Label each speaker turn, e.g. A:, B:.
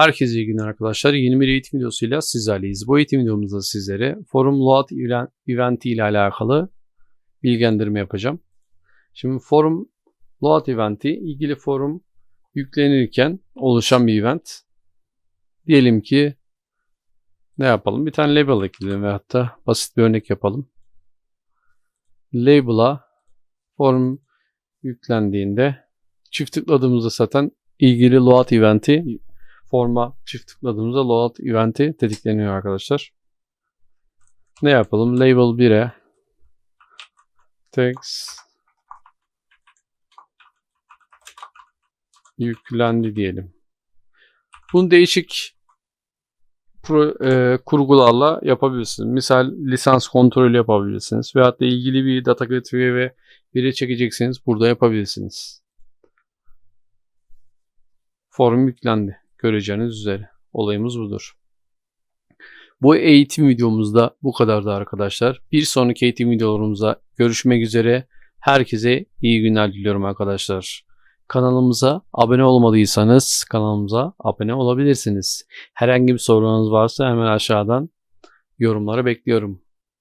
A: Herkese iyi günler arkadaşlar. Yeni bir eğitim videosuyla sizlerleyiz. Bu eğitim videomuzda sizlere forum load event ile alakalı bilgilendirme yapacağım. Şimdi forum load eventi ilgili forum yüklenirken oluşan bir event. Diyelim ki ne yapalım? Bir tane label ekleyelim ve hatta basit bir örnek yapalım. Label'a forum yüklendiğinde çift tıkladığımızda zaten ilgili load eventi forma çift tıkladığımızda load eventi tetikleniyor arkadaşlar. Ne yapalım? Label 1'e text yüklendi diyelim. Bunu değişik pro, e, kurgularla yapabilirsiniz. Misal lisans kontrolü yapabilirsiniz. Veyahut da ilgili bir data gateway ve biri çekeceksiniz. Burada yapabilirsiniz. Form yüklendi. Göreceğiniz üzere. Olayımız budur. Bu eğitim videomuzda bu kadardı arkadaşlar. Bir sonraki eğitim videolarımızda görüşmek üzere. Herkese iyi günler diliyorum arkadaşlar. Kanalımıza abone olmadıysanız kanalımıza abone olabilirsiniz. Herhangi bir sorunuz varsa hemen aşağıdan yorumları bekliyorum.